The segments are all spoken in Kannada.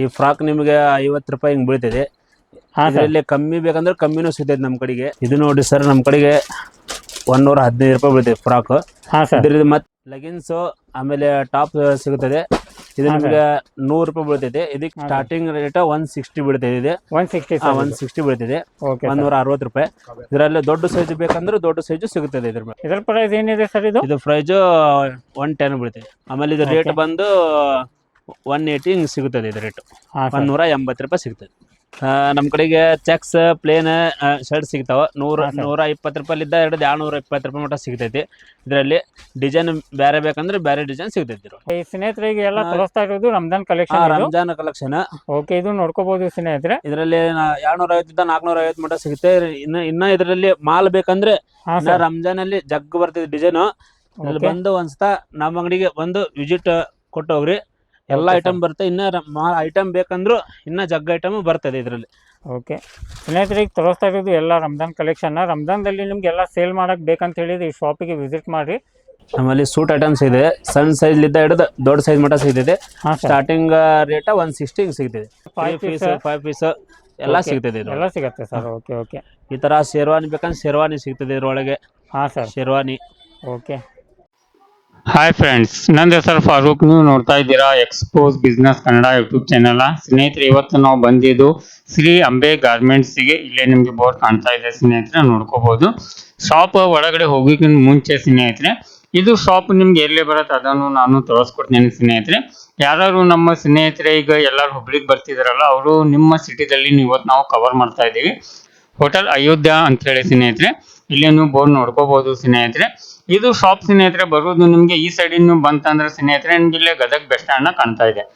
ಈ ಫ್ರಾಕ್ ನಿಮಗೆ ಐವತ್ತು ರೂಪಾಯಿ ಹಿಂಗ್ ಬೀಳ್ತದೆ ಅದರಲ್ಲಿ ಇದರಲ್ಲಿ ಕಮ್ಮಿ ಬೇಕಂದ್ರೆ ಕಮ್ಮಿನೂ ಸಿಗ್ತೈತೆ ನಮ್ಮ ಕಡೆಗೆ. ಇದು ನೋಡಿ ಸರ್ ನಮ್ಮ ಕಡೆಗೆ ಒಂದೂರ ಹದಿನೈದು ರೂಪಾಯಿ ಬೀಳ್ತೈತೆ ಫ್ರಾಕ್ ಇದ್ರದ್ದು ಮತ್ತೆ ಲೆಗಿನ್ಸ್ ಆಮೇಲೆ ಟಾಪ್ ಸಿಗುತ್ತದೆ ಇದು ನಿಮಗೆ ನೂರು ರೂಪಾಯಿ ಬೀಳ್ತೈತೆ. ಇದಕ್ಕೆ ಸ್ಟಾರ್ಟಿಂಗ್ ರೇಟ್ ಒನ್ ಸಿಕ್ಸ್ಟಿ ಬೀಳ್ತೈತೆ ಇದೆ. ಒನ್ ಸಿಕ್ಸ್ಟಿ ಒನ್ ಸಿಕ್ಸ್ಟಿ ಬೀಳ್ತಿದೆ ಓಕೆ ಒಂದೂರ ಅರವತ್ತು ರೂಪಾಯಿ. ಇದರಲ್ಲಿ ದೊಡ್ಡ ಸೈಜ್ ಬೇಕಂದ್ರೆ ದೊಡ್ಡ ಸೈಜ್ ಸಿಗುತ್ತದೆ ಇದ್ರ ಮೇಲೆ. ಇದ್ರ ಪ್ರೈಸ್ ಏನಿದೆ ಸರ್ ಇದು? ಇದು ಪ್ರೈಸ್ ಒನ್ ಟೆನ್ ಬೀಳ್ತೈತೆ. ಆಮೇಲೆ ಇದು ರೇಟ್ ಬಂದು ಒನ್ ಏಯ್ಟಿ ಹಿಂಗೆ ಸಿಗುತ್ತದೆ ಇದು ರೇಟು ಒಂದು ನೂರ ಎಂಬತ್ತು ರೂಪಾಯಿ ಸಿಗ್ತದೆ. ನಮ್ಮ ಕಡೆಗೆ ಚೆಕ್ಸ್ ಪ್ಲೇನ್ ಶರ್ಟ್ ಸಿಗ್ತಾವ. ನೂರ. ನೂರ ಇಪ್ಪತ್ತು ರೂಪಾಯಿಲಿದ್ದ ಎರಡು ಏಳ್ನೂರ ಇಪ್ಪತ್ತು ರೂಪಾಯಿ ಮಟ್ಟ ಸಿಗ್ತೈತಿ. ಇದರಲ್ಲಿ ಡಿಸೈನ್ ಬೇರೆ ಬೇಕಂದ್ರೆ ಬೇರೆ ಡಿಸೈನ್ ಸಿಗ್ತೈತಿ ಈ ಸ್ನೇಹಿತರಿಗೆ ಎಲ್ಲ. ತೋರಿಸ್ತಾ ಇರೋದು Ramzan collection Ramzan collection okay ಇದು ನೋಡ್ಕೋಬಹುದು ಸ್ನೇಹಿತರೆ. ಇದರಲ್ಲಿ ಏಳ್ನೂರ ಐವತ್ತಿಂದ ನಾಲ್ಕನೂರ ಐವತ್ತು ಮಟ್ಟ ಸಿಗುತ್ತೆ. ಇನ್ನ ಇನ್ನ ಇದರಲ್ಲಿ ಮಾಲ್ ಬೇಕಂದ್ರೆ ರಂಜಾನ್ ಅಲ್ಲಿ ಜಗ್ ಬರ್ತೈತಿ ಡಿಸೈನ್ ಬಂದು ಒಂದ್ಸತ ನಮ್ಮ ಅಂಗಡಿಗೆ ಬಂದು ವಿಸಿಟ್ ಕೊಟ್ಟು ಹೋಗ್ರಿ ಎಲ್ಲ ಐಟಮ್ ಬರುತ್ತೆ. ಇನ್ನ ಐಟಮ್ ಬೇಕಂದ್ರು ಇನ್ನ ಜಗ್ ಐಟಮ್ ಬರ್ತದೆ ಇದರಲ್ಲಿ. ಓಕೆ ಸ್ನೇಹಿತರಿಗೆ ತೋರಿಸ್ತಾ ಇರೋದು ಎಲ್ಲ ರಂಜಾನ್ ಕಲೆಕ್ಷನ್ ರಂಜಾನ್ದಲ್ಲಿ ನಿಮ್ಗೆ ಎಲ್ಲ ಸೇಲ್ ಮಾಡಕ್ ಬೇಕಂತ ಹೇಳಿದ್ರೆ ಈ ಶಾಪಿಗೆ ವಿಸಿಟ್ ಮಾಡಿ ನಮ್ಮಲ್ಲಿ ಸೂಟ್ ಐಟಮ್ಸ್ ಇದೆ. ಸಣ್ಣ ಸೈಜ್ ಲಿದ್ದ ಹಿಡಿದು ದೊಡ್ಡ ಸೈಜ್ ಮಟ್ಟ ಸಿಗ್ತಿದೆ. ಹಾ ಸ್ಟಾರ್ಟಿಂಗ್ ರೇಟ್ ಒನ್ ಸಿಕ್ಸ್ಟಿ ಸಿಗ್ತದೆ. Five piece. ಫೈವ್ ಪೀಸ್ ಎಲ್ಲ. ಸಿಗ್ತದೆ ಎಲ್ಲ ಸಿಗುತ್ತೆ ಸರ್ ಓಕೆ ಓಕೆ ಈ ತರ ಶೇರ್ವಾನಿ ಬೇಕಂದ್ರೆ ಶೇರ್ವಾನಿ ಸಿಗ್ತದೆ ಇದ್ರೊಳಗೆ. ಹಾ sir sherwani okay hi friends ನನ್ನ ಹೆಸರು ಫಾರೂಕ್. ನೀವು ನೋಡ್ತಾ ಇದ್ದೀರಾ expose business Kannada YouTube channel ಸ್ನೇಹಿತರೆ, ಇವತ್ತು ನಾವು ಬಂದಿದ್ದು ಶ್ರೀ ಅಂಬೆ ಗಾರ್ಮೆಂಟ್ಸ್ಗೆ ಇಲ್ಲೇ ನಿಮಗೆ ಬೋರ್ಡ್ ಕಾಣ್ತಾ ಇದೆ ಸ್ನೇಹಿತರೆ ನೋಡ್ಕೋಬಹುದು ಶಾಪ್ ಒಳಗಡೆ ಹೋಗೋಕ್ಕಿಂತ ಮುಂಚೆ ಸ್ನೇಹಿತರೆ, ಇದು ಶಾಪ್ ನಿಮ್ಗೆ ಎಲ್ಲಿ ಬರುತ್ತೆ ಅದನ್ನು ನಾನು ತೋರಿಸ್ಕೊಡ್ತೀನಿ ಸ್ನೇಹಿತರೆ. ಯಾರು ನಮ್ಮ ಸ್ನೇಹಿತರೆ, ಈಗ ಎಲ್ಲರೂ ಹುಬ್ಳಿಗೆ ಬರ್ತಿದಾರಲ್ಲ, ಅವರು ನಿಮ್ಮ ಸಿಟಿದಲ್ಲಿ ಇವತ್ತು ನಾವು ಕವರ್ ಮಾಡ್ತಾ ಇದ್ದೀವಿ. ಹೋಟೆಲ್ ಅಯೋಧ್ಯ ಅಂತ ಹೇಳಿ ಸ್ನೇಹಿತರೆ. ಇಲ್ಲಿ ನೀವು ಬೋರ್ಡ್ ನೋಡ್ಕೋಬಹುದು ಸ್ನೇಹಿತರೆ. ಇದು ಶಾಪ್ ಸ್ನೇಹಿತರೆ ಬರೋದು ನಿಮ್ಗೆ ಈ ಸೈಡ್ ನೀವು ಬಂತಂದ್ರೆ ಸ್ನೇಹಿತರೆ, ನಿಮ್ಗೆ ಇಲ್ಲೇ ಗದಗ್ ಬಸ್ ಸ್ಟ್ಯಾಂಡ್ ಕಾಣ್ತಾ ಇದೆ.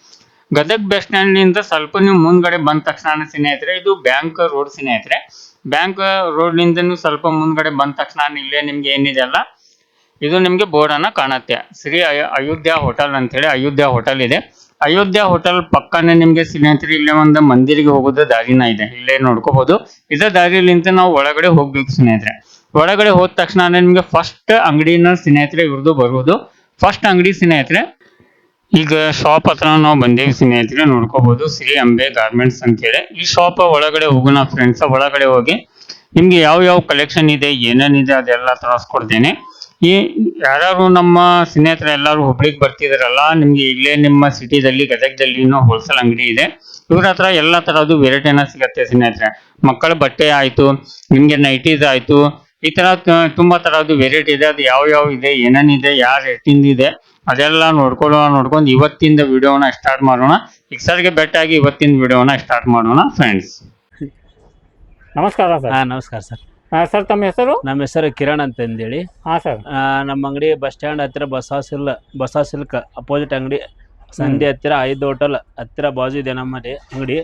ಗದಗ್ ಬಸ್ ಸ್ಟ್ಯಾಂಡ್ನಿಂದ ಸ್ವಲ್ಪ ನೀವು ಮುಂದ್ಗಡೆ ಬಂದ ತಕ್ಷಣ ಸ್ನೇಹಿತರೆ, ಇದು ಬ್ಯಾಂಕ್ ರೋಡ್ ಸ್ನೇಹಿತರೆ. ಬ್ಯಾಂಕ್ ರೋಡ್ನಿಂದ ಸ್ವಲ್ಪ ಮುಂದ್ಗಡೆ ಬಂದ ತಕ್ಷಣ ಇಲ್ಲೇ ನಿಮ್ಗೆ ಏನಿದೆ ಅಲ್ಲ, ಇದು ನಿಮ್ಗೆ ಬೋರ್ಡ್ ಅನ್ನ ಕಾಣುತ್ತೆ. ಶ್ರೀ ಅಯ- ಅಯೋಧ್ಯ ಹೋಟೆಲ್ ಅಂತ ಹೇಳಿ ಅಯೋಧ್ಯ ಹೋಟೆಲ್ ಇದೆ. ಅಯೋಧ್ಯ ಹೋಟೆಲ್ ಪಕ್ಕನೆ ನಿಮ್ಗೆ ಸ್ನೇಹಿತರೆ, ಇಲ್ಲೇ ಒಂದು ಮಂದಿರಿಗೆ ಹೋಗೋದು ದಾರಿನ ಇದೆ. ಇಲ್ಲೇ ನೋಡ್ಕೋಬಹುದು ಇದೇ ದಾರಿಲಿಂತ ನಾವು ಒಳಗಡೆ ಹೋಗ್ಬೇಕು ಸ್ನೇಹಿತರೆ. ಒಳಗಡೆ ಹೋದ ತಕ್ಷಣ ನಿಮ್ಗೆ ಫಸ್ಟ್ ಅಂಗಡಿನ ಸ್ನೇಹಿತರೆ ಇವ್ರದ್ದು ಬರುವುದು. ಫಸ್ಟ್ ಅಂಗಡಿ ಸ್ನೇಹಿತರೆ, ಈಗ ಶಾಪ್ ಹತ್ರ ನಾವು ಬಂದೇವಿ ಸ್ನೇಹಿತರೆ ನೋಡ್ಕೋಬಹುದು ಶ್ರೀ ಅಂಬೆ ಗಾರ್ಮೆಂಟ್ಸ್ ಅಂತ ಹೇಳಿ ಈ ಶಾಪ್ ಒಳಗಡೆ ಹೋಗೋಣ ಫ್ರೆಂಡ್ಸ್ ಒಳಗಡೆ ಹೋಗಿ ನಿಮ್ಗೆ ಯಾವ ಯಾವ ಕಲೆಕ್ಷನ್ ಇದೆ ಏನೇನಿದೆ ಅದೆಲ್ಲ ತರಿಸ್ಕೊಡ್ತೇನೆ. ಈ ಯಾರು ನಮ್ಮ ಸ್ನೇಹಿತರು ಎಲ್ಲರೂ ಹುಬ್ಳಿಗ್ ಬರ್ತಿದಾರಲ್ಲ, ನಿಮ್ಗೆ ಇಲ್ಲೇ ನಿಮ್ಮ ಸಿಟಿದಲ್ಲಿ ಗದಗದಲ್ಲಿ ಹೋಲ್ಸೇಲ್ ಅಂಗಡಿ ಇದೆ. ಇವ್ರ ಹತ್ರ ಎಲ್ಲ ತರದ್ದು ವೆರೈಟಿನ ಸಿಗತ್ತೆ ಸ್ನೇಹಿತರೆ. ಮಕ್ಕಳ ಬಟ್ಟೆ ಆಯ್ತು, ನಿಮ್ಗೆ ನೈಟೀಸ್ ಆಯ್ತು ಈ ತರ ತುಂಬಾ ತರದ್ದು ವೆರೈಟಿ ಇದೆ. ಅದು ಯಾವ ಯಾವ ಇದೆ ಏನೇನಿದೆ ಯಾರ ರೇಟಿಂದ ಇದೆ ಅದೆಲ್ಲ ನೋಡ್ಕೊಳ್ಳೋಣ ನೋಡ್ಕೊಂಡು ಇವತ್ತಿಂದ ವಿಡಿಯೋನ ಸ್ಟಾರ್ಟ್ ಮಾಡೋಣ. ಈಗ ಸರ್ಗೆ ಬೆಟ್ಟಾಗಿ ಇವತ್ತಿನ ವಿಡಿಯೋನ ಸ್ಟಾರ್ಟ್ ಮಾಡೋಣ ಫ್ರೆಂಡ್ಸ್ ನಮಸ್ಕಾರ ಸರ್ ಹಾ ನಮಸ್ಕಾರ ಸರ್ ಸರ್ ತಮ್ಮ ಹೆಸರು? ನಮ್ಮ ಹೆಸರು ಕಿರಣ್ ಅಂತ ಅಂದೇಳಿ ಹಾ ಸರ್ ನಮ್ಮ ಅಂಗಡಿ ಬಸ್ ಸ್ಟ್ಯಾಂಡ್ ಹತ್ತಿರ ಬಸ್ ಸಿಲ್ ಬಸ್ ಸಿಲ್ಕ್ ಅಪೋಸಿಟ್ ಅಂಗಡಿ ಸಂಧಿ ಹತ್ತಿರ ಐದು ಹೋಟೆಲ್ ಹತ್ತಿರ ಬಾಜು ಇದೆ ನಮ್ಮಲ್ಲಿ ಅಂಗಡಿ.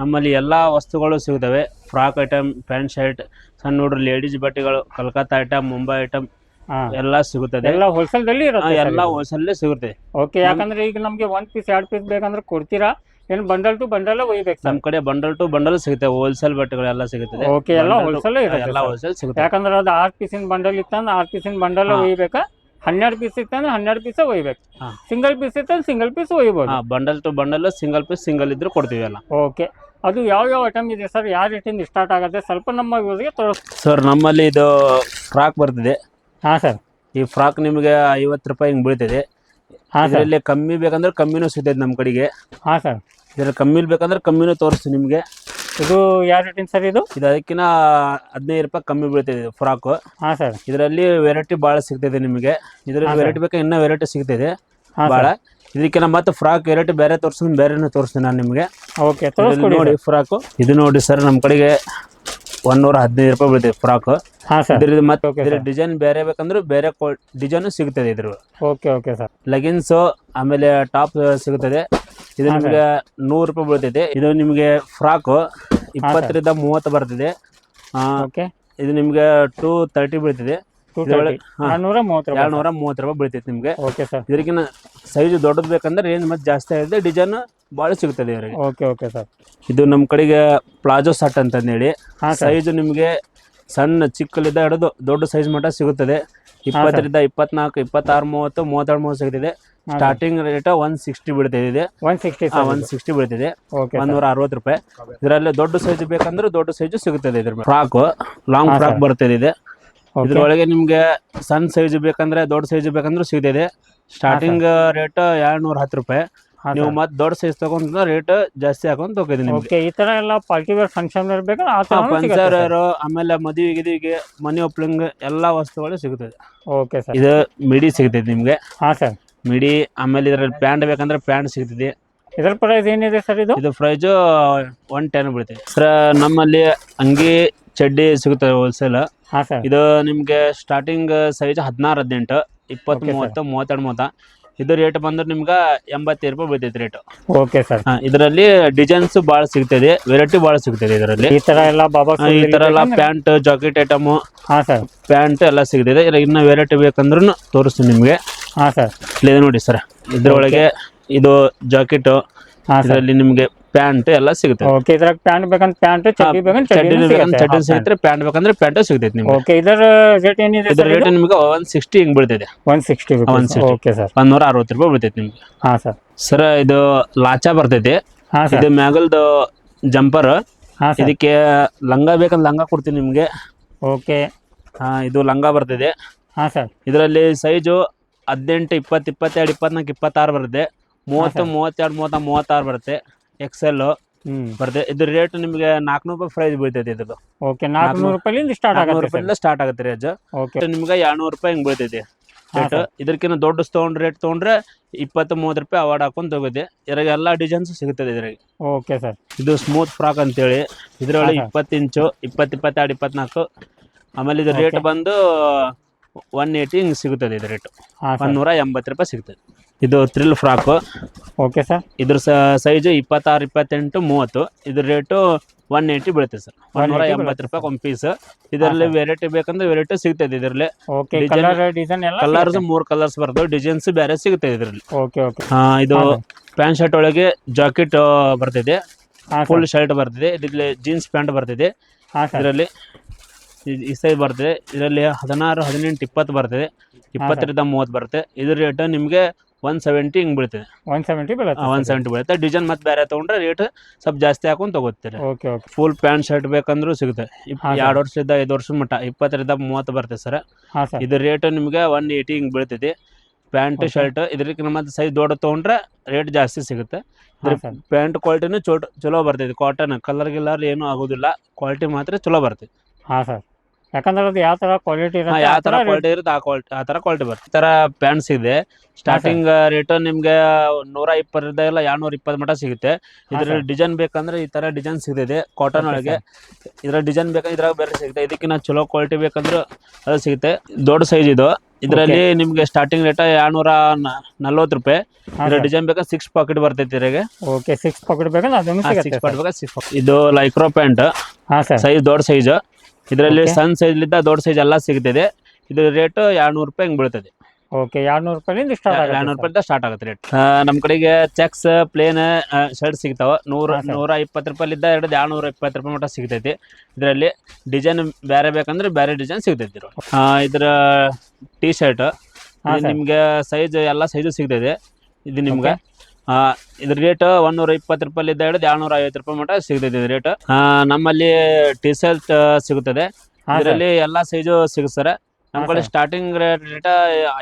ನಮ್ಮಲ್ಲಿ ಎಲ್ಲಾ ವಸ್ತುಗಳು ಸಿಗುತ್ತವೆ ಫ್ರಾಕ್ ಐಟಮ್ ಪ್ಯಾಂಟ್ ಶರ್ಟ್ ಸಣ್ಣ ಹುಡುಗರು ಲೇಡೀಸ್ ಬಟ್ಟೆಗಳು ಕಲ್ಕತ್ತಾ ಐಟಮ್ ಮುಂಬೈ ಐಟಮ್ ಎಲ್ಲಾ ಎಲ್ಲ ಸಿಗುತ್ತದೆ. ಎಲ್ಲ ಹೋಲ್ಸೇಲ್ ದಲ್ಲಿ ಇರುತ್ತೆ ಎಲ್ಲ ಹೋಲ್ಸೇಲ್ ಸಿಗುತ್ತೆ. ಓಕೆ ಯಾಕಂದ್ರೆ ಈಗ ನಮ್ಗೆ ಒಂದ್ ಪೀಸ್ ಎರಡ್ ಪೀಸ್ ಬೇಕಂದ್ರೆ ಕೊಡ್ತೀರಾ? ಏನ್ ಬಂಡಲ್ ಟು ಬಂಡಲ್ ಒಯ್ಬೇಕು ನಮ್ ಸರ್? ಕಡೆ ಬಂಡಲ್ ಟು ಬಂಡಲ್ ಸಿಗುತ್ತೆ. ಹೋಲ್ಸೇಲ್ ಬಟ್ಟೆಗಳೆಲ್ಲ ಸಿಗುತ್ತದೆ. ಓಕೆ ಎಲ್ಲ Bundle to- wholesale ಇರುತ್ತೆ ಎಲ್ಲ sir. ಹೋಲ್ಸೇಲ್ ಸಿಗುತ್ತೆ. ಯಾಕಂದ್ರೆ ಅದು ಆರ್ ಪೀಸಿನ ಬಂಡಲ್ ಇತ್ತಂದ್ರೆ ಆರ್ ಪೀಸಿನ ಬಂಡಲ್ ಹಾ. ಒಯ್ಬೇಕಾ? ಹನ್ನೆರಡು ಪೀಸ್ ಇತ್ತಂದ್ರೆ ಹನ್ನೆರಡು ಪೀಸ್ ಒಯ್ಬೇಕು. ಹಾ. ಸಿಂಗಲ್ ಪೀಸ್ ಇತ್ತಂದ್ರೆ ಸಿಂಗಲ್ ಪೀಸ್ ಒಯ್ಬೋದು. ಆ bundle to bundle single piece single ಇದ್ರೆ ಕೊಡ್ತೀವಿ ಎಲ್ಲ. ಓಕೆ ಅದು ಯಾವ ಯಾವ ಐಟಮ್ ಇದೆ ಸರ್ ಯಾವ ರೇಟಿಂದ ಸ್ಟಾರ್ಟ್ ಆಗುತ್ತೆ? ಸ್ವಲ್ಪ ನಮ್ಮ ಯೂಸ್ಗೆ ತೋರಿಸ್ ಸರ್ ನಮ್ಮಲ್ಲಿ ಇದು ಫ್ರಾಕ್ ಬರ್ತಿದೆ. ಹಾ ಸರ್ ಈ ಫ್ರಾಕ್ ನಿಮಗೆ ಐವತ್ತು ರೂಪಾಯಿ ಹಿಂಗೆ ಬೀಳ್ತಿದೆ. ಹಾ ಸರ್ ಇದರಲ್ಲಿ ಕಮ್ಮಿ ಬೇಕಂದ್ರೆ ಕಮ್ಮಿನೂ ಸಿಗ್ತೈತೆ ನಮ್ಮ ಕಡೆಗೆ. ಹಾ ಸರ್ ಇದರಲ್ಲಿ ಕಮ್ಮಿ ಬೇಕಂದ್ರೆ ಕಮ್ಮಿನೂ ತೋರಿಸ್ತೀವಿ ನಿಮಗೆ. ಇದು ಯಾವ ರೇಟಿನ ಸರ್ ಇದು? ಇದು ಅದಕ್ಕಿಂತ ಹದಿನೈದು ರೂಪಾಯಿ ಕಮ್ಮಿ ಬೀಳ್ತಿದೆ ಫ್ರಾಕ್ ಹಾ ಸರ್. ಇದರಲ್ಲಿ ವೆರೈಟಿ ಭಾಳ ಸಿಗ್ತದೆ ನಿಮಗೆ. ಇದರಲ್ಲಿ ವೆರೈಟಿ ಬೇಕಾ ಇನ್ನೂ ವೆರೈಟಿ ಸಿಗ್ತದೆ ಭಾಳ. ಇದಕ್ಕಿಂತ ಮತ್ತೆ ಫ್ರಾಕ್ ವೆರೈಟಿ ಬೇರೆ ತೋರಿಸ್ತೀನಿ ಬೇರೆನೂ ತೋರಿಸ್ತೀನಿ ನಾನು ನಿಮಗೆ. ಓಕೆ ನೋಡಿ ಫ್ರಾಕು ಇದು ನೋಡಿ ಸರ್ ನಮ್ಮ ಕಡೆಗೆ ಒಂದೂರ ಹದಿನೈದು ರೂಪಾಯಿ ಬೀಳ್ತದೆ ಫ್ರಾಕ್ ಹಾ ಸರ್. ಇದ್ರದ್ದು ಮತ್ತೆ ಇದ್ರ ಡಿಸೈನ್ ಬೇರೆ ಬೇಕಂದ್ರೆ ಬೇರೆ ಡಿಸೈನು ಸಿಗ್ತದೆ ಇದ್ರ ಓಕೆ ಓಕೆ ಸರ್. ಲೆಗಿನ್ಸು ಆಮೇಲೆ ಟಾಪ್ ಸಿಗುತ್ತದೆ ಇದು ನಿಮ್ಗೆ ನೂರು ರೂಪಾಯಿ ಬೀಳ್ತೈತೆ. ಇದು ನಿಮಗೆ ಫ್ರಾಕು ಇಪ್ಪತ್ತರಿಂದ ಮೂವತ್ತು ಬರ್ತಿದೆ ಓಕೆ. ಇದು ನಿಮಗೆ ಟೂ ತರ್ಟಿ ಬೀಳ್ತಿದೆ ಎರಡ್ನೂರ ಮೂವತ್ತು ರೂಪಾಯಿ. ಬೀಳ್ತೈತೆ ನಿಮಗೆ. Okay sir. ಇದಕ್ಕಿಂತ ಸೈಜ್ ದೊಡ್ಡದು ಬೇಕಂದ್ರೆ ರೇಂಜ್ ಮತ್ತೆ ಜಾಸ್ತಿ ಆಗಿದೆ ಡಿಸೈನ್ ಭಾಳ ಸಿಗುತ್ತದೆ ಇವರಿಗೆ ಓಕೆ ಓಕೆ ಸರ್. ಇದು ನಮ್ಮ ಕಡೆಗೆ ಪ್ಲಾಜೋ ಸಟ್ ಅಂತಂದೇಳಿ. ಸೈಜ್ ನಿಮಗೆ ಸಣ್ಣ ಚಿಕ್ಕಲಿದ್ದ ಹಿಡಿದು ದೊಡ್ಡ ಸೈಜ್ ಮಟ್ಟ ಸಿಗುತ್ತದೆ. ಇಪ್ಪತ್ತರಿಂದ ಇಪ್ಪತ್ನಾಲ್ಕು ಇಪ್ಪತ್ತಾರು ಮೂವತ್ತು ಮೂವತ್ತೆರಡು ಮೂವತ್ತು ಸಿಗ್ತಿದೆ. ಸ್ಟಾರ್ಟಿಂಗ್ ರೇಟ್ ಒನ್ ಸಿಕ್ಸ್ಟಿ ಬೀಳ್ತಿದೆ. ಒನ್ ಸಿಕ್ಸ್ಟಿ ಒನ್ ಸಿಕ್ಸ್ಟಿ ಬೀಳ್ತಿದೆ. ಒಂದೂರ ಅರವತ್ತು ರೂಪಾಯಿ. ಇದರಲ್ಲಿ ದೊಡ್ಡ ಸೈಜ್ ಬೇಕಂದ್ರೆ ದೊಡ್ಡ ಸೈಜ್ ಸಿಗುತ್ತದೆ ಇದ್ರ ಫ್ರಾಕ್ ಲಾಂಗ್ ಫ್ರಾಕ್ ಬರ್ತಿದೆ. ಇದ್ರೊಳಗೆ ನಿಮ್ಗೆ ಸಣ್ಣ ಸೈಜ್ ಬೇಕಂದ್ರೆ ದೊಡ್ಡ ಸೈಜ್ ಬೇಕಂದ್ರೆ ಸಿಗ್ತಿದೆ. ಸ್ಟಾರ್ಟಿಂಗ್ ರೇಟ್ ಎರಡ್ನೂರ ಹತ್ತು ರೂಪಾಯಿ. ನೀವು ಮತ್ತೆ ದೊಡ್ಡ ಸೈಜ್ ತಗೊಂಡ್ರೆ ರೇಟ್ ಜಾಸ್ತಿ ಹಾಕೊಂಡ್ ತಗೋದಿನಿ ಓಕೆ ಈ ತರ ಎಲ್ಲ ಪಾರ್ಟಿ ವೇರ್ ಫಂಕ್ಷನ್ ಇರ್ಬೇಕು? ಆ ತರ ಪಂಚರ್ ಆಮೇಲೆ ಮದುವೆ ಗಿದಿಗೆ ಮನಿ ಒಪ್ಲಿಂಗ್ ಎಲ್ಲಾ ವಸ್ತುಗಳು ಸಿಗುತ್ತದೆ. Okay sir. ಇದು ಮಿಡಿ ಸಿಗುತ್ತೆ ನಿಮ್ಗೆ. ಹಾ ಸರ್. ಮಿಡಿ ಆಮೇಲೆ ಇದ್ರಲ್ಲಿ ಪ್ಯಾಂಟ್ ಬೇಕಂದ್ರೆ ಪ್ಯಾಂಟ್ ಸಿಗ್ತದೆ ಇದರ ಪ್ರೈಸ್ ಏನಿದೆ ಸರ್ ಇದು? ಇದು ಪ್ರೈಸ್ ಒನ್ ಟೆನ್ ಬೀಳುತ್ತೆ ಸರ್ ನಮ್ಮಲ್ಲಿ ಅಂಗಿ ಚಡ್ಡಿ ಸಿಗುತ್ತೆ ಹೋಲ್ಸೇಲ್ ಇದು ನಿಮ್ಗೆ ಸ್ಟಾರ್ಟಿಂಗ್ ಸೈಜ್ ಹದಿನಾರು ಹದಿನೆಂಟು ಇಪ್ಪತ್ತು. ಮೂವತ್ತು ಮೂವತ್ತೆರಡು ಮೂವತ್ತ ಇದು ರೇಟ್ ಬಂದ್ರೆ ನಿಮ್ಗೆ ಎಂಬತ್ತೈದು ರೂಪಾಯಿ ಬೀಳ್ತೈತೆ ರೇಟ್ ಓಕೆ ಸರ್ ಇದರಲ್ಲಿ ಡಿಸೈನ್ಸ್ ಭಾಳ ಸಿಗ್ತದೆ ವೆರೈಟಿ ಭಾಳ ಸಿಗ್ತದೆ ಇದರಲ್ಲಿ. ಈ ತರ ಎಲ್ಲ ಬಾಬಾ ಈ ತರ ಎಲ್ಲ ಪ್ಯಾಂಟ್ ಜಾಕೆಟ್ ಐಟಮ್ ಹಾ ಸರ್ ಪ್ಯಾಂಟ್ ಎಲ್ಲ ಸಿಗ್ತದೆ ಇಲ್ಲ ಇನ್ನ ವೆರೈಟಿ ಬೇಕಂದ್ರೂ ತೋರಿಸ್ತೀನಿ ನಿಮಗೆ. ಹಾ ಸರ್ ಇಲ್ಲಿ ನೋಡಿ ಸರ್ ಇದ್ರೊಳಗೆ ಇದು ಜಾಕೆಟ್ ಹಾ ಸರ್ ಇದರಲ್ಲಿ ನಿಮ್ಗೆ ಪ್ಯಾಂಟ್ ಎಲ್ಲ ಸಿಗುತ್ತೆ. ಓಕೆ ಇದ್ರಾಗ ಪ್ಯಾಂಟ್ ಬೇಕಂದ್ರೆ ಪ್ಯಾಂಟ್ ಚಡ್ಡಿ ಬೇಕಂದ್ರೆ ಚಡ್ಡಿ ಬೇಕಂದ್ರೆ ಚಡ್ಡಿ ಸಿಗುತ್ತೆ ಪ್ಯಾಂಟ್ ಬೇಕಂದ್ರೆ ಪ್ಯಾಂಟ್ ಸಿಗುತ್ತೆ ನಿಮಗೆ. ಓಕೆ ಇದರ ರೇಟ್ ಏನಿದೆ ಇದರ ರೇಟ್ ನಿಮ್ಗೆ ಒನ್ ಸಿಕ್ಸ್ಟಿ ಹಿಂಗ್ ಬೀಳ್ತೈತೆ. One sixty 160. ಓಕೆ ಸರ್ ಒಂದೂರ ಅರವತ್ತು ರೂಪಾಯಿ ಬೀಳ್ತೈತೆ ನಿಮಗೆ. ಹಾ ಸರ್ ಸರ್ ಇದು ಲಾಚಾ ಬರ್ತೈತಿ. ಸರ್ ಇದು ಮ್ಯಾಗಲ್ದು ಜಂಪರ್. ಹಾ ಇದಕ್ಕೆ ಲಂಗ ಬೇಕಂದ್ರೆ ಲಂಗ ಕೊಡ್ತೀನಿ ನಿಮಗೆ. ಓಕೆ ಹಾ, ಇದು ಲಂಗ ಬರ್ತಿದೆ ಹಾ ಸರ್ ಇದರಲ್ಲಿ ಸೈಜು ಹದಿನೆಂಟು ಇಪ್ಪತ್ತು ಇಪ್ಪತ್ತೆರಡು ಇಪ್ಪತ್ನಾಲ್ಕು ಇಪ್ಪತ್ತಾರು ಬರುತ್ತೆ. ಮೂವತ್ತು ಮೂವತ್ತೆರಡು ಮೂವತ್ತ ಮೂವತ್ತಾರು ಬರುತ್ತೆ. ಎಕ್ಸೆಲ್ ಬರುತ್ತೆ ಇದ್ರ ರೇಟ್ ನಿಮಗೆ ನಾಲ್ಕುನೂರು ರೂಪಾಯಿ ಪ್ರೈಸ್ ಬೀಳ್ತೈತಿ ಇದ್ರದ್ದು. ಓಕೆ ನಾಲ್ಕುನೂರು ರೂಪಾಯಿಂದ ಸ್ಟಾರ್ಟ್ ಆಗುತ್ತೆ ರೂಪಾಯಿಂದ ಸ್ಟಾರ್ಟ್ ಆಗುತ್ತೆ ರೇಜ್ ಓಕೆ ನಿಮ್ಗೆ ಎರಡ್ನೂರು ರೂಪಾಯಿ ಹಿಂಗ್ ಬೀಳ್ತೈತಿ. ರೇಟ್ ಇದಕ್ಕಿಂತ ದೊಡ್ಡ ಸ್ಟೋನ್ ರೇಟ್ ತೊಗೊಂಡ್ರೆ ಇಪ್ಪತ್ತು ಮೂವತ್ತು ರೂಪಾಯಿ ಅವಾರ್ಡ್ ಹಾಕೊಂಡು ತಗೋದೆ ಇದ್ರಾಗ ಎಲ್ಲ ಡಿಸೈನ್ಸ್ ಸಿಗುತ್ತದೆ ಇದ್ರಾಗ. ಓಕೆ ಸರ್ ಇದು ಸ್ಮೂತ್ ಫ್ರಾಕ್ ಅಂತೇಳಿ. ಇದ್ರೊಳಗೆ. ಇಪ್ಪತ್ತು ಇಂಚು ಇಪ್ಪತ್ತು ಇಪ್ಪತ್ತೆರಡು ಇಪ್ಪತ್ನಾಲ್ಕು. ಆಮೇಲೆ ಇದು ರೇಟ್ ಬಂದು ಒನ್ ಏಯ್ಟಿ ಹಿಂಗೆ ಸಿಗುತ್ತದೆ ಇದು ರೇಟ್ ನೂರ ಎಂಬತ್ತು ರೂಪಾಯಿ ಸಿಗ್ತದೆ. ಇದು ಥ್ರಿಲ್ ಫ್ರಾಕು ಓಕೆ ಸರ್ ಇದ್ರ ಸೈಜು ಇಪ್ಪತ್ತಾರು ಇಪ್ಪತ್ತೆಂಟು ಮೂವತ್ತು. ಇದ್ರ ರೇಟು ಒನ್ ಏಯ್ಟಿ ಬೀಳುತ್ತೆ ಸರ್ ಒಂದೂರ 180 ಎಂಬತ್ತು ರೂಪಾಯಿ ಒಂದು ಪೀಸ್ ಇದರಲ್ಲಿ ವೆರೈಟಿ ಬೇಕಂದ್ರೆ ವೆರೈಟಿ ಸಿಗ್ತದೆ ಇದರಲ್ಲಿ. ಕಲರ್ ಕಲರ್ಸ್ ಮೂರು ಕಲರ್ಸ್ ಬರ್ತವೆ ಡಿಸೈನ್ಸ್ ಬೇರೆ ಸಿಗುತ್ತೆ ಇದರಲ್ಲಿ. ಇದು ಪ್ಯಾಂಟ್ ಶರ್ಟ್ ಒಳಗೆ ಜಾಕೆಟ್ ಬರ್ತಿದೆ. ಫುಲ್ ಶರ್ಟ್ ಬರ್ತಿದೆ. ಇದರಲ್ಲಿ ಜೀನ್ಸ್ ಪ್ಯಾಂಟ್ ಬರ್ತಿದೆ. ಇದರಲ್ಲಿ ಈ ಸೈಜ್ ಬರ್ತದೆ. ಇದರಲ್ಲಿ ಹದಿನಾರು ಹದಿನೆಂಟು ಇಪ್ಪತ್ತು ಬರ್ತದೆ. ಇಪ್ಪತ್ತರಿಂದ ಮೂವತ್ತು ಬರುತ್ತೆ. ಇದ್ರ ರೇಟ್ ನಿಮಗೆ ಒನ್ ಸೆವೆಂಟಿ ಹಿಂಗೆ ಬೀಳ್ತದೆ. ಒನ್ ಸೆವೆಂಟಿ ಬೀಳುತ್ತೆ ಒನ್ ಸೆವೆಂಟಿ ಬೀಳುತ್ತೆ. ಡಿಸೈನ್ ಮತ್ತೆ ಬೇರೆ ತಗೊಂಡ್ರೆ ರೇಟ್ ಸ್ವಲ್ಪ ಜಾಸ್ತಿ ಹಾಕೊಂಡು ತಗೋತೀರಿ. Okay okay full pant shirt ಬೇಕಂದ್ರೂ ಸಿಗುತ್ತೆ. ಎರಡು ವರ್ಷದಿಂದ ಐದು ವರ್ಷದ ಮಟ್ಟ ಇಪ್ಪತ್ತರಿಂದ ಮೂವತ್ತು ಬರ್ತದೆ ಸರ್. ಹಾ ಸರ್. ಇದ್ರ ರೇಟ್ ನಿಮಗೆ ಒನ್ ಏಯ್ಟಿ ಹಿಂಗೆ ಬೀಳ್ತೈತಿ. ಪ್ಯಾಂಟ್ ಶರ್ಟ್ ಇದಕ್ಕೆ ನಮ್ಮ ಸೈಜ್ ದೊಡ್ಡ ತೊಗೊಂಡ್ರೆ ರೇಟ್ ಜಾಸ್ತಿ ಸಿಗುತ್ತೆ. ಪ್ಯಾಂಟ್ ಕ್ವಾಲಿಟಿನೂ ಚೋಟ್ ಚಲೋ ಬರ್ತೈತಿ. ಕಾಟನ್ ಕಲರ್ ಗಿಲ್ಲರ್ ಏನೂ ಆಗೋದಿಲ್ಲ. ಕ್ವಾಲಿಟಿ ಮಾತ್ರ ಚಲೋ ಬರ್ತೈತಿ. ಹಾ ಸರ್. ಯಾಕಂದ್ರೆ ಅದು ಯಾವ ತರ ಕ್ವಾಲಿಟಿ ಇರುತ್ತೆ ಯಾವ ತರ ಕ್ವಾಲಿಟಿ ಇರುತ್ತೆ ಆ ಕ್ವಾಲಿಟಿ ಆ ತರ ಕ್ವಾಲಿಟಿ ಬರುತ್ತೆ. ಈ ತರ ಪ್ಯಾಂಟ್ಸ್ ಇದೆ. ಸ್ಟಾರ್ಟಿಂಗ್ ರೇಟ್ ನಿಮ್ಗೆ ನೂರ ಇಪ್ಪತ್ತರಿಂದ ಇಲ್ಲ ಎರಡ್ನೂರ ಇಪ್ಪತ್ತು ಮಟ ಸಿಗುತ್ತೆ. ಇದ್ರಲ್ಲಿ ಡಿಸೈನ್ ಬೇಕಂದ್ರೆ ಈ ತರ ಡಿಸೈನ್ ಸಿಗುತ್ತೆ ಕಾಟನ್ ಒಳಗೆ. ಇದ್ರ ಡಿಸೈನ್ ಬೇಕಂದ್ರೆ ಇದ್ರಾಗ ಬೇರೆ ಸಿಗುತ್ತೆ. ಇದಕ್ಕಿಂತ ಚಲೋ ಕ್ವಾಲಿಟಿ ಬೇಕಂದ್ರೆ ಅದು ಸಿಗುತ್ತೆ. ದೊಡ್ಡ ಸೈಜ್ ಇದು. ಇದರಲ್ಲಿ ನಿಮ್ಗೆ ಸ್ಟಾರ್ಟಿಂಗ್ ರೇಟ್ ಎರಡ್ನೂರ ನಲ್ವತ್ತು ರೂಪಾಯಿ. ಇದ್ರ ಡಿಸೈನ್ ಬೇಕಾದ್ರೆ ಸಿಕ್ಸ್ ಪಾಕೆಟ್ ಬರ್ತೈತಿ ಇದ್ರಾಗೆ. ಓಕೆ ಸಿಕ್ಸ್ ಪಾಕೆಟ್ ಬೇಕಂದ್ರೆ ಅದನ್ನು ಸಿಗುತ್ತೆ ಸಿಕ್ಸ್ ಪಾಕೆಟ್ ಬೇಕಾದ್ರೆ ಸಿಕ್ಸ್ ಇದು ಲೈಕ್ರೋ ಪ್ಯಾಂಟ್ ಸೈಜ್ ದೊಡ್ಡ ಸೈಜ್ ಇದರಲ್ಲಿ. ಸಣ್ಣ ಸೈಜ್ ಲಿದ್ದ ದೊಡ್ಡ ಸೈಜ್ ಎಲ್ಲ ಸಿಗ್ತದೆ. ಇದ್ರ ರೇಟ್ ಎರಡ್ನೂರು ರೂಪಾಯಿ ಹಿಂಗ್ ಬೀಳ್ತದೆ. ಓಕೆ ಎರಡ್ನೂರು ರೂಪಾಯಿಂದ ಸ್ಟಾರ್ಟ್ ಎರಡ್ನೂರು ಆಗುತ್ತೆ ರೂಪಾಯಿ ಸ್ಟಾರ್ಟ್ ಆಗುತ್ತೆ ರೇಟ್ ನಮ್ಮ ಕಡೆಗೆ ಚೆಕ್ಸ್ ಪ್ಲೇನ್ ಶರ್ಟ್ ಸಿಗ್ತಾವ. ನೂರ. ನೂರ ಇಪ್ಪತ್ತು ರೂಪಾಯಿಲಿದ್ದ ಎರಡು ಎರಡ್ನೂರ ಇಪ್ಪತ್ತು ರೂಪಾಯಿ ಮಟ್ಟ ಸಿಗ್ತೈತಿ. ಇದರಲ್ಲಿ ಡಿಸೈನ್ ಬೇರೆ ಬೇಕಂದ್ರೆ ಬೇರೆ ಡಿಸೈನ್ ಸಿಗ್ತೈತಿ ಇದ್ರ ಟಿ ಶರ್ಟ್. ನಿಮ್ಗೆ ಸೈಜ್ ಎಲ್ಲ ಸೈಜು ಸಿಗ್ತೈತೆ. ಇದು ನಿಮ್ಗೆ ಇದ್ರ ರೇಟ್ ಒಂದೂರ ಇಪ್ಪತ್ತು ರೂಪಾಯಿಲಿದ್ದ ಹಿಡಿದು ಏಳ್ನೂರ ಐವತ್ತು ರೂಪಾಯಿ ಮಟ್ಟ ಸಿಗ್ತೈತೆ ಇದು ರೇಟ್ ನಮ್ಮಲ್ಲಿ ಟಿ ಶರ್ಟ್ ಸಿಗುತ್ತದೆ. ಇದರಲ್ಲಿ ಎಲ್ಲಾ ಸೈಜು ಸಿಗುತ್ತೆ ನಮ್ಮ ಕಡೆ ಸ್ಟಾರ್ಟಿಂಗ್ ರೇಟ್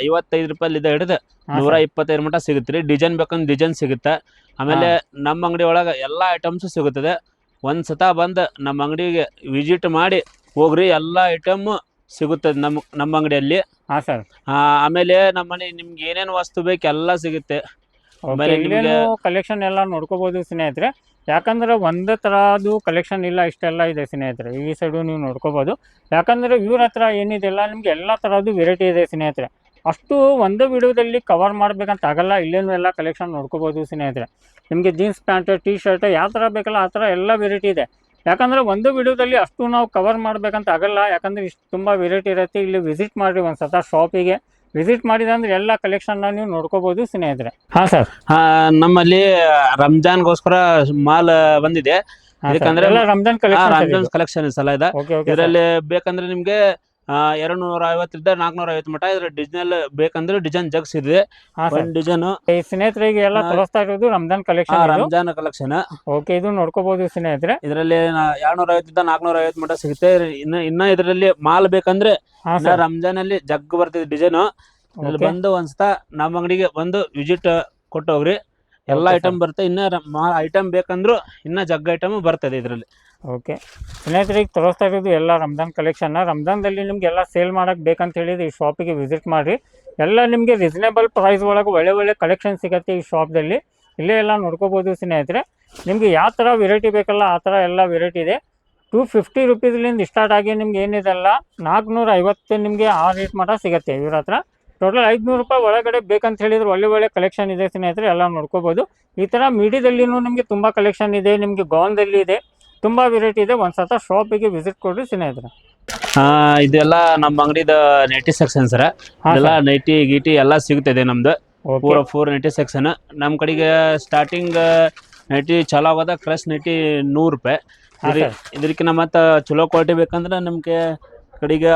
ಐವತ್ತೈದು ರೂಪಾಯಿಲಿದ್ದ ಹಿಡಿದು ನೂರ. ಇಪ್ಪತ್ತೈದು ಮಟ್ಟ ಸಿಗುತ್ತೆ ಡಿಸೈನ್ ಬೇಕಂದ್ರೆ ಡಿಸೈನ್ ಸಿಗುತ್ತೆ. ಆಮೇಲೆ ನಮ್ಮ ಅಂಗಡಿ ಒಳಗೆ ಎಲ್ಲಾ ಐಟಮ್ಸ್ ಸಿಗುತ್ತದೆ. ಒಂದ್ ಸತ ಬಂದು ನಮ್ಮ ಅಂಗಡಿಗೆ ವಿಸಿಟ್ ಮಾಡಿ ಹೋಗ್ರಿ ಎಲ್ಲಾ ಐಟಮ್ ಸಿಗುತ್ತದೆ ನಮ್ಮ ನಮ್ಮ ಅಂಗಡಿಯಲ್ಲಿ. ಹಾ ಸರ್. ಆಮೇಲೆ ನಮ್ಮ ಮನೆ ನಿಮ್ಗೆ ಏನೇನು ವಸ್ತು ಬೇಕು ಎಲ್ಲ ಸಿಗುತ್ತೆ. ಕಲೆಕ್ಷನ್ ಎಲ್ಲ ನೋಡ್ಕೋಬಹುದು ಸ್ನೇಹಿತರೆ. ಯಾಕಂದ್ರೆ ಒಂದೇ ತರದು ಕಲೆಕ್ಷನ್ ಇಲ್ಲ ಇಷ್ಟೆಲ್ಲ ಇದೆ ಸ್ನೇಹಿತರೆ. ಈ ಸೈಡು ನೀವು ನೋಡ್ಕೋಬಹುದು ಯಾಕಂದ್ರೆ ಇವ್ರ ಹತ್ರ ಏನಿದೆಲ್ಲ ನಿಮ್ಗೆ ಎಲ್ಲ ತರದ್ದು ವೆರೈಟಿ ಇದೆ ಸ್ನೇಹಿತರೆ. ಅಷ್ಟು ಒಂದೇ ವಿಡಿಯೋದಲ್ಲಿ ಕವರ್ ಮಾಡ್ಬೇಕಂತ ಆಗಲ್ಲ ಇಲ್ಲೇನು ಎಲ್ಲ ಕಲೆಕ್ಷನ್ ನೋಡ್ಕೋಬಹುದು ಸ್ನೇಹಿತರೆ. ನಿಮಗೆ ಜೀನ್ಸ್ ಪ್ಯಾಂಟ್ ಟೀ ಶರ್ಟ್ ಯಾವ ಥರ ಬೇಕಲ್ಲ ಆ ಥರ ಎಲ್ಲ ವೆರೈಟಿ ಇದೆ. ಯಾಕಂದ್ರೆ ಒಂದು ವಿಡಿಯೋದಲ್ಲಿ ಅಷ್ಟು ನಾವು ಕವರ್ ಮಾಡ್ಬೇಕಂತ ಆಗಲ್ಲ. ಯಾಕಂದ್ರೆ ಇಷ್ಟು ತುಂಬ ವೆರೈಟಿ ಇರುತ್ತೆ. ಇಲ್ಲಿ ವಿಸಿಟ್ ಮಾಡಿರಿ ಒಂದು ಸತ ಶಾಪಿಗೆ ವಿಸಿಟ್ ಮಾಡಿದಂದ್ರೆ ಎಲ್ಲ ಕಲೆಕ್ಷನ್ ನೀವು ನೋಡ್ಕೋಬಹುದು ಸ್ನೇಹಿತರೆ. ಹಾ ಸರ್ ಆ, ನಮ್ಮಲ್ಲಿ ರಂಜಾನ್ಗೋಸ್ಕರ ಮಾಲ್ ಬಂದಿದೆ. ಯಾಕಂದ್ರೆ ಎಲ್ಲ ರಂಜಾನ್ ಕಲೆಕ್ಷನ್ ರಂಜಾನ್ ಕಲೆಕ್ಷನ್ ಸಲ ಇದೆ. ಇದರಲ್ಲಿ ಬೇಕಂದ್ರೆ ನಿಮ್ಗೆ ಎರಡು ನೂರ ಐವತ್ತರಿಂದ ನಾಲ್ಕುನೂರ ಐವತ್ತು ಮಟ್ಟ ಇದ್ರ ಡಿಸೈನ್ ಬೇಕಂದ್ರೆ ಡಿಸೈನ್ ಜಗ್ಸ್ ಇದೆ ಒಂದ್ ಡಿಸೈನ್ ಸ್ನೇಹಿತರಿಗೆ ಎಲ್ಲ. ತೋರಿಸ್ತಾ ಇರೋದು Ramzan collection Ramzan collection okay ಇದು ನೋಡ್ಕೋಬಹುದು ಸ್ನೇಹಿತರೆ. ಇದರಲ್ಲಿ ಎರಡ್ನೂರ ಐವತ್ತರಿಂದ ನಾಲ್ಕುನೂರ ಐವತ್ತು ಮಟ ಸಿಗುತ್ತೆ. ಇನ್ನ ಇನ್ನ ಇದರಲ್ಲಿ ಮಾಲ್ ಬೇಕಂದ್ರೆ ರಂಜಾನ್ ಅಲ್ಲಿ ಜಗ್ ಬರ್ತಿದೆ ಡಿಸೈನ್ ಬಂದು ಒಂದ್ಸತ ನಮ್ಮ ಅಂಗಡಿಗೆ ಬಂದು ವಿಸಿಟ್ ಕೊಟ್ಟು ಹೋಗ್ರಿ ಎಲ್ಲಾ ಐಟಮ್ ಬರುತ್ತೆ. ಇನ್ನ ಐಟಮ್ ಬೇಕಂದ್ರು ಇನ್ನ ಜಗ್ ಐಟಮ್ ಬರ್ತದೆ ಇದರಲ್ಲಿ. ಓಕೆ ಸ್ನೇಹಿತರಿಗೆ ಈಗ ತೋರಿಸ್ತಾ ಇರೋದು ಎಲ್ಲ ರಂಜಾನ್ ಕಲೆಕ್ಷನ್ನ ರಂಜಾನ್ದಲ್ಲಿ ನಿಮ್ಗೆ ಎಲ್ಲ ಸೇಲ್ ಮಾಡಕ್ ಬೇಕಂತ ಹೇಳಿದ್ರೆ ಈ ಶಾಪಿಗೆ ವಿಸಿಟ್ ಮಾಡಿರಿ. ಎಲ್ಲ ನಿಮಗೆ ರೀಸನೇಬಲ್ ಪ್ರೈಸ್ ಒಳಗೆ ಒಳ್ಳೆ ಒಳ್ಳೆ ಕಲೆಕ್ಷನ್ ಸಿಗುತ್ತೆ ಈ ಶಾಪ್ದಲ್ಲಿ ಇಲ್ಲೇ ಎಲ್ಲ ನೋಡ್ಕೋಬೋದು ಸ್ನೇಹಿತರೆ. ನಿಮಗೆ ಯಾವ ಥರ ವೆರೈಟಿ ಬೇಕಲ್ಲ ಆ ಥರ ಎಲ್ಲ ವೆರೈಟಿ ಇದೆ. ಟೂ ಫಿಫ್ಟಿ ರುಪೀಸ್ಲಿಂದ ಸ್ಟಾರ್ಟ್ ಆಗಿ ನಿಮ್ಗೆ ಏನಿದೆಲ್ಲ ನಾಲ್ಕುನೂರ ಐವತ್ತು ನಿಮಗೆ ಆ ರೇಟ್ ಮಟ್ಟ ಸಿಗುತ್ತೆ ಇವ್ರ ಹತ್ರ. ಟೋಟಲ್ ಐದುನೂರು ರೂಪಾಯಿ ಒಳಗಡೆ ಬೇಕಂತ ಹೇಳಿದ್ರೆ ಒಳ್ಳೆ ಒಳ್ಳೆ ಕಲೆಕ್ಷನ್ ಇದೆ ಸ್ನೇಹಿತರೆ ಎಲ್ಲ ನೋಡ್ಕೋಬೋದು. ಈ ಥರ ಮೀಡಿಯದಲ್ಲಿನೂ ನಿಮಗೆ ತುಂಬ ಕಲೆಕ್ಷನ್ ಇದೆ ನಿಮಗೆ ಗೌನ್ದಲ್ಲಿ ಇದೆ ತುಂಬ ವೆರೈಟಿ ಇದೆ. ಒಂದ್ಸತ ಶಾಪಿಗೆ ವಿಸಿಟ್ ಕೊಡ್ರಿ ಸ್ನೇಹಿತರೆ. ಆ ಇದೆಲ್ಲ ನಮ್ಮ ಅಂಗಡಿದ ನೈಟಿ ಸೆಕ್ಷನ್ ಸರ್. ಎಲ್ಲ ನೈಟಿ ಗೀಟಿ ಎಲ್ಲ ಸಿಗುತ್ತದೆ ನಮ್ದು. ಫೋರ್ ಫೋರ್ ನೈಟಿ ಸೆಕ್ಷನ್ ನಮ್ಮ ಕಡೆಗೆ ಸ್ಟಾರ್ಟಿಂಗ್ ನೈಟಿ ಚಲೋ ಆಗೋದ ಕ್ರಶ್ ನೈಟಿ ನೂರು ರೂಪಾಯಿ. ಇದಕ್ಕೆ ಮತ್ತೆ ಚಲೋ ಕ್ವಾಲಿಟಿ ಬೇಕಂದ್ರೆ ನಮಗೆ ಕಡೆಗೆ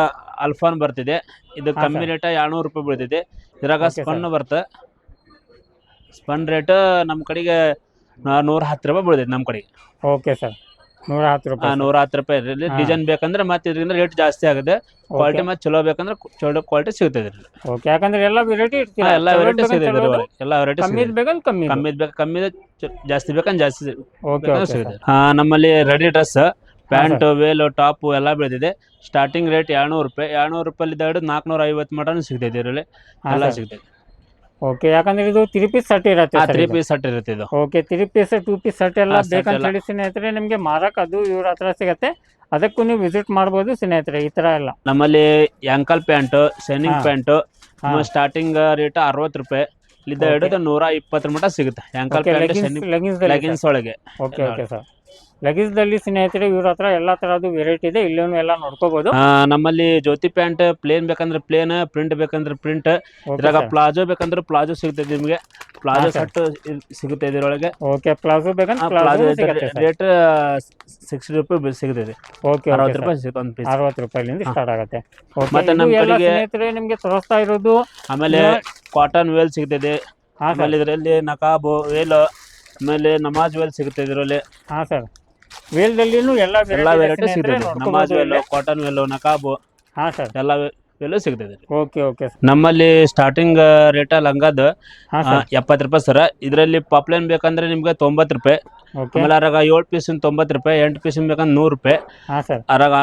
ಅಲ್ಫಾನ್ ಬರ್ತಿದೆ. ಇದು ಕಮ್ಮಿ. ರೇಟ್ ಏಳ್ನೂರು ರೂಪಾಯಿ ಬೀಳ್ತಿದೆ ಇದ್ರಾಗ ಸ್ಪನ್ ಬರ್ತ ಸ್ಪನ್ ರೇಟ್ ನಮ್ಮ ಕಡೆಗೆ ನೂರ ಹತ್ತು ರೂಪಾಯಿ ಬೀಳ್ತೈತೆ ನಮ್ಮ ಕಡೆಗೆ. Okay sir. ನೂರ ಹತ್ತು ರೂಪಾಯಿ ನೂರ ಹತ್ತು ರೂಪಾಯಿ ಡಿಸೈನ್ ಬೇಕಂದ್ರೆ ಮತ್ತೆ ಇದರಿಂದ ರೇಟ್ ಜಾಸ್ತಿ ಆಗುತ್ತೆ. ಕ್ವಾಲಿಟಿ ಮತ್ತೆ ಚಲೋ ಬೇಕಂದ್ರೆ ಚಲೋ ಕ್ವಾಲಿಟಿ ಸಿಗ್ತದೆ. ಓಕೆ ಯಾಕಂದ್ರೆ ಎಲ್ಲ ವೆರೈಟಿ ಎಲ್ಲ ವೆರೈಟಿ ಸಿಗುತ್ತೆ ಇದ್ರೊಳಗೆ. ಎಲ್ಲ ವೆರೈಟಿ ಕಮ್ಮಿ ಬೇಕಂದ್ರೆ ಕಮ್ಮಿ ಕಮ್ಮಿ ಬೇಕು ಕಮ್ಮಿ ಜಾಸ್ತಿ ಬೇಕಂದ್ರೆ ಜಾಸ್ತಿ ಸಿಗುತ್ತೆ. ನಮ್ಮಲ್ಲಿ ರೆಡಿ ಡ್ರೆಸ್ ಪ್ಯಾಂಟ್ ವೇಲು ಟಾಪ್ ಎಲ್ಲ ಬೆಳೆದಿದೆ. ಸ್ಟಾರ್ಟಿಂಗ್ ರೇಟ್ ಎರಡ್ನೂರು ರೂಪಾಯಿ ಎರಡ್ನೂರು ರೂಪಾಯಿ ಹಿಡಿದು ನಾಲ್ಕುನೂರ ಐವತ್ತು ಮಟನ್ ಸಿಗ್ತೈತೆ ಇದರಲ್ಲಿ. ಎಲ್ಲ ಸಿಗ್ತೈತೆ. ಓಕೆ ಯಾಕಂದ್ರೆ ಇದು ತ್ರೀ ಪೀಸ್ ಸೆಟ್ ಇರುತ್ತೆ ತ್ರೀ ಪೀಸ್ ಸೆಟ್ ಇರುತ್ತೆ ಇದು. Okay three piece two piece set ಎಲ್ಲ ಬೇಕಂತ ಹೇಳಿ ಸ್ನೇಹಿತರೆ ನಿಮಗೆ ಮಾರಕ್ ಅದು ಇವ್ರ ಹತ್ರ ಸಿಗತ್ತೆ. ಅದಕ್ಕೂ ನೀವು ವಿಸಿಟ್ ಮಾಡ್ಬೋದು ಸ್ನೇಹಿತರೆ ಈ ತರ ಎಲ್ಲ. ನಮ್ಮಲ್ಲಿ ankle pant shining pant. Starting rate ಅರವತ್ತು ರೂಪಾಯಿ. ಇಲ್ಲಿಂದ Okay. ಹಿಡಿದು ನೂರ ಇಪ್ಪತ್ತರ ಮಟ ಸಿಗುತ್ತೆ. ಆಂಕಲ್ ಪ್ಯಾಂಟ್ ಲೆಗಿನ್ಸ್ ಒಳಗೆ. ಓಕೆ ಓಕೆ ಸರ್ ಲೆಗಿನ್ಸ್ದಲ್ಲಿ ಸ್ನೇಹಿತರೆ ಇವ್ರ ಹತ್ರ ಎಲ್ಲಾ ತರದ್ದು ವೆರೈಟಿ ಇದೆ. ಇಲ್ಲೂ ಎಲ್ಲ ನೋಡ್ಕೋಬಹುದು ನಮ್ಮಲ್ಲಿ ಜ್ಯೋತಿ ಪ್ಯಾಂಟ್ ಪ್ಲೇನ್ ಬೇಕಂದ್ರೆ ಪ್ಲೇನ್ ಪ್ರಿಂಟ್ ಬೇಕಂದ್ರೆ ಪ್ರಿಂಟ್ ಇದ್ರಾಗ ಪ್ಲಾಜೋ ಬೇಕಂದ್ರೆ ಪ್ಲಾಜೋ ಸಿಗುತ್ತೆ ನಿಮಗೆ. ಪ್ಲಾಜೋ ಸೆಟ್ ಸಿಗುತ್ತೆ ಇದರೊಳಗೆ. ಓಕೆ ಪ್ಲಾಜೋ ಬೇಕಂದ್ರೆ ಪ್ಲಾಜೋ ರೇಟ್ ಸಿಕ್ಸ್ಟಿ ರೂಪಾಯಿ ಸಿಗ್ತೈತಿ ಓಕೆ ಅರವತ್ತು ರೂಪಾಯಿ ಸಿಗುತ್ತೆ ಒಂದು ಪೀಸ್ ಅರವತ್ತು ರೂಪಾಯಿಲಿಂದ. ಸ್ಟಾರ್ಟ್ ಆಗುತ್ತೆ. ಮತ್ತೆ ನಮ್ಮ ಸ್ನೇಹಿತರೆ ನಿಮಗೆ ತೋರಿಸ್ತಾ ಇರೋದು ಆಮೇಲೆ ಕಾಟನ್ ವೇಲ್ ಸಿಗುತ್ತೆ ಆಮೇಲೆ ಇದರಲ್ಲಿ ನಕಾಬು ವೇಲ್ ಆಮೇಲೆ ನಮಾಜ್ ವೇಲ್ ಸಿಗುತ್ತೆ ಇದರಲ್ಲಿ. ಹಾ ಸರ್ ವೇಲ್ದಲ್ಲಿನೂ ಎಲ್ಲ ಎಲ್ಲಾ ವೆರೈಟಿ ಸಿಗ್ತದೆ. ನಮಾಜ್ ವೆಲ್ಲು ಕಾಟನ್ ವೆಲ್ಲು ನಕಾಬು ಹಾ ಸರ್ ಎಲ್ಲ ವೆಲ್ಲು ಸಿಗ್ತದೆ ಓಕೆ ಓಕೆ ನಮ್ಮಲ್ಲಿ ಸ್ಟಾರ್ಟಿಂಗ್ ರೇಟ್ ಲಂಗದ ಎಪ್ಪತ್ತು ರೂಪಾಯಿ ಸರ್ ಇದರಲ್ಲಿ ಪಾಪ್ಲೈನ್ ಬೇಕಂದ್ರೆ ನಿಮ್ಗೆ ತೊಂಬತ್ತು ರೂಪಾಯಿ. ಆಮೇಲೆ ಅರಾಗ ಏಳು ಪೀಸ್ ತೊಂಬತ್ತು ರೂಪಾಯಿ ಎಂಟು ಪೀಸ್ ಬೇಕಂದ್ರೆ ನೂರು ರೂಪಾಯಿ. ಅರಾಗ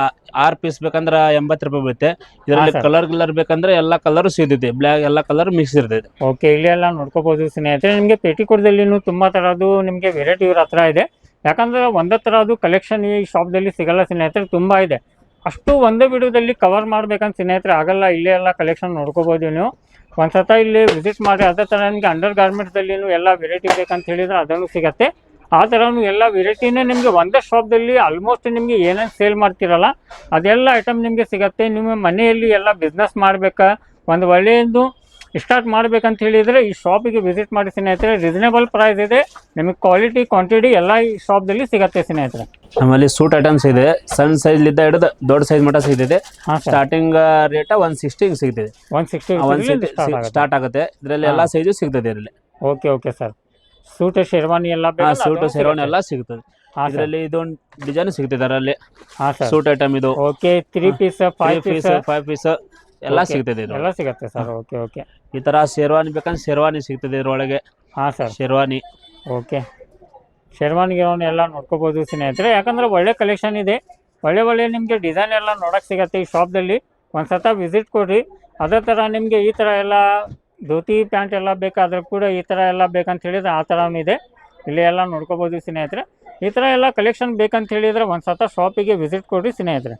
ಆರು ಪೀಸ್ ಬೇಕಂದ್ರೆ ಎಂಬತ್ತು ರೂಪಾಯಿ ಬೀಳುತ್ತೆ. ಇದರಲ್ಲಿ ಕಲರ್ ಕಲರ್ ಬೇಕಂದ್ರೆ ಎಲ್ಲ ಕಲರ್ ಸಿಗ್ತೈತಿ ಬ್ಲ್ಯಾಕ್ ಎಲ್ಲ ಕಲರ್ ಮಿಕ್ಸ್ ಇರ್ತೈತೆ ಓಕೆ ಇಲ್ಲಿ ಎಲ್ಲ ನೋಡ್ಕೋಬಹುದು ಸ್ನೇಹಿತರೆ. ನಿಮಗೆ ಪೇಟಿಕೋಟ್ದಲ್ಲಿನೂ ತುಂಬಾ ತರದ್ದು ನಿಮಗೆ ವೆರೈಟಿ ಇವ್ರ ಹತ್ರ ಇದೆ. ಯಾಕಂದ್ರೆ ಒಂದೇ ಅದು ಕಲೆಕ್ಷನ್ ಈ ಶಾಪ್ದಲ್ಲಿ ಸಿಗಲ್ಲ ಸ್ನೇಹಿತರೆ, ತುಂಬ ಇದೆ. ಅಷ್ಟು ಒಂದೇ ವಿಡಿಯೋದಲ್ಲಿ ಕವರ್ ಮಾಡ್ಬೇಕಂತ ಸ್ನೇಹಿತರೆ ಆಗಲ್ಲ, ಇಲ್ಲೇ ಎಲ್ಲ ಕಲೆಕ್ಷನ್ ನೋಡ್ಕೋಬೋದು ನೀವು. ಒಂದು ಸತ ಇಲ್ಲಿ ವಿಸಿಟ್ ಮಾಡಿ, ಅದೇ ಥರ ನಿಮಗೆ ಅಂಡರ್ ಗಾರ್ಮೆಂಟ್ಸಲ್ಲಿನೂ ಎಲ್ಲ ವೆರೈಟಿ ಬೇಕಂತ ಹೇಳಿದರೆ ಅದನ್ನು ಸಿಗತ್ತೆ. ಆ ಥರನೂ ಎಲ್ಲ ವೆರೈಟಿನೇ ನಿಮಗೆ ಒಂದೇ ಶಾಪ್ದಲ್ಲಿ ಆಲ್ಮೋಸ್ಟ್ ನಿಮಗೆ ಏನೇನು ಸೇಲ್ ಮಾಡ್ತಿರಲ್ಲ, ಅದೆಲ್ಲ ಐಟಮ್ ನಿಮಗೆ ಸಿಗತ್ತೆ. ನಿಮ್ಮ ಮನೆಯಲ್ಲಿ ಎಲ್ಲ ಬಿಸ್ನೆಸ್ ಮಾಡಬೇಕಾ? ಒಂದು ಒಳ್ಳೆಯದು ಸ್ಟಾರ್ಟ್ ಮಾಡ್ಬೇಕಂತ ಹೇಳಿದರೆ ಈ ಶಾಪಿಗೆ ವಿಸಿಟ್ ಮಾಡಿ ಸ್ನೇಹಿತರೆ ರೀಸನೇಬಲ್ ಪ್ರೈಸ್ ಇದೆ. ನಿಮಗೆ ಕ್ವಾಲಿಟಿ ಕ್ವಾಂಟಿಟಿ ಎಲ್ಲ ಈ ಶಾಪ್ದಲ್ಲಿ ಸಿಗತ್ತೆ ಸ್ನೇಹಿತರೆ. ನಮ್ಮಲ್ಲಿ ಸೂಟ್ ಐಟಮ್ಸ್ ಇದೆ. ಸಣ್ಣ ಸೈಜ್ ಲಿಂದ ಹಿಡಿದು ದೊಡ್ಡ ಸೈಜ್ ಮಟ್ಟ ಸಿಗ್ತಿದೆ. ಸ್ಟಾರ್ಟಿಂಗ್ ರೇಟ್ ಒನ್ ಸಿಕ್ಸ್ಟಿ ಸಿಗ್ತಿದೆ. ಒನ್ ಸಿಕ್ಸ್ಟಿ ಒನ್ ಸ್ಟಾರ್ಟ್ ಆಗುತ್ತೆ. ಇದರಲ್ಲಿ ಎಲ್ಲ ಸೈಜು ಸಿಗ್ತದೆ ಇದರಲ್ಲಿ. Okay okay sir suit sherwani ಎಲ್ಲ ಸೂಟ್ ಶೇರ್ವಾನಿ ಎಲ್ಲ ಸಿಗ್ತದೆ. ಇದರಲ್ಲಿ ಇದೊಂದು ಡಿಸೈನ್ ಸಿಗ್ತದೆ ಅದರಲ್ಲಿ. ಸೂಟ್ ಐಟಮ್ ಇದು. Okay three piece five piece five piece ಎಲ್ಲ. ಸಿಗ್ತದೆ ಇದು ಎಲ್ಲ ಸಿಗತ್ತೆ ಸರ್. ಓಕೆ ಓಕೆ ಈ ತರ ಶೇರ್ವಾನಿ ಬೇಕಂದ್ರೆ ಶೇರ್ವಾನಿ ಸಿಗ್ತದೆ ಇದ್ರೊಳಗೆ. ಹಾಂ ಸರ್. ಶೇರ್ವಾನಿ. ಓಕೆ ಶೇರ್ವಾನಿ ಗಿರ್ವಾನಿ ಎಲ್ಲ ನೋಡ್ಕೋಬೋದು ಸ್ನೇಹಿತರೆ. ಯಾಕಂದ್ರೆ ಒಳ್ಳೆ ಕಲೆಕ್ಷನ್ ಇದೆ. ಒಳ್ಳೆ ಒಳ್ಳೆ ನಿಮಗೆ ಡಿಸೈನ್ ಎಲ್ಲ ನೋಡೋಕೆ ಸಿಗತ್ತೆ ಈ ಶಾಪ್ದಲ್ಲಿ ಒಂದು ಸತ ವಿಸಿಟ್ ಕೊಡ್ರಿ. ಅದೇ ಥರ ನಿಮಗೆ ಈ ಥರ ಎಲ್ಲ ಧೋತಿ ಪ್ಯಾಂಟ್ ಎಲ್ಲ ಬೇಕಾದ್ರೆ ಕೂಡ ಈ ಥರ ಎಲ್ಲ ಬೇಕಂತ ಹೇಳಿದ್ರೆ ಆ ಥರನೂ ಇದೆ. ಇಲ್ಲಿ ಎಲ್ಲ ನೋಡ್ಕೋಬೋದು ಸ್ನೇಹಿತರೆ. ಈ ಥರ ಎಲ್ಲ ಕಲೆಕ್ಷನ್ ಬೇಕಂತ ಹೇಳಿದ್ರೆ ಒಂದು ಸತ ಶಾಪಿಗೆ ವಿಸಿಟ್ ಕೊಡ್ರಿ ಸ್ನೇಹಿತರೆ.